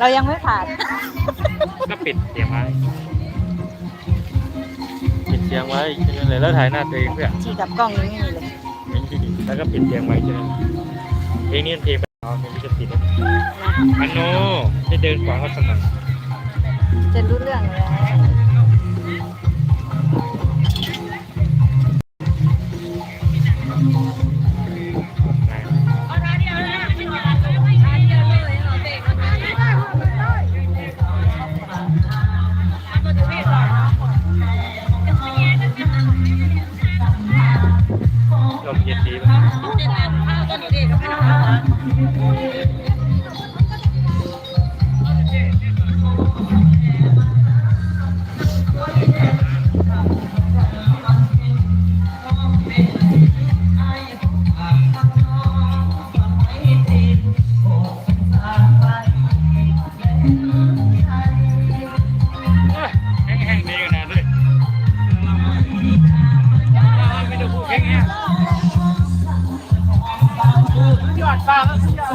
เรายังไม่ผ่าน ก็ปิดเสียงไว้ปิดเสียงไว้แค่นั้นเลยแล้วถ่ายหน้าตัวเองเพื่อฉีดกับกล้องยังไม่มีเลยแล้วก็ปิดเสียงไว้ใช่ไหมเพลงนี้มันเพลงเราเพลงนี้ก็ติดอันโนได้เดินขวางก็สนั่นจะรู้เรื่องแล้ว ลมเย็นดีป่ะแยยอดฟ้าก็สุดยอด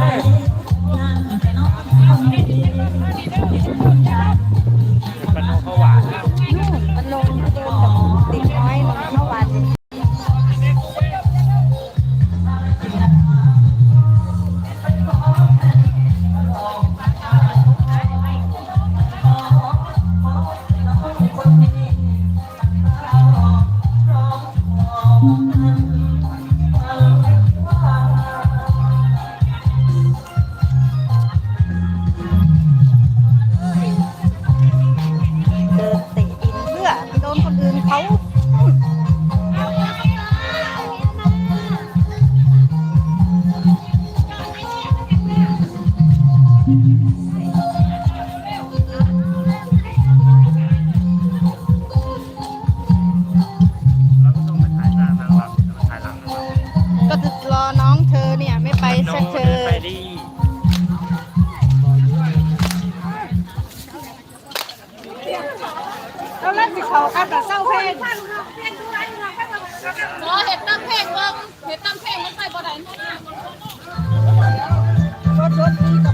ธอเนี่ยไม่ไปสักเธอเราเล่นสิเขาแต่เศร้าเพลงรอเห็ดตั้งเพลงเห็ดตั้งเพลงมันไปบ่ได้รถรถดีกับ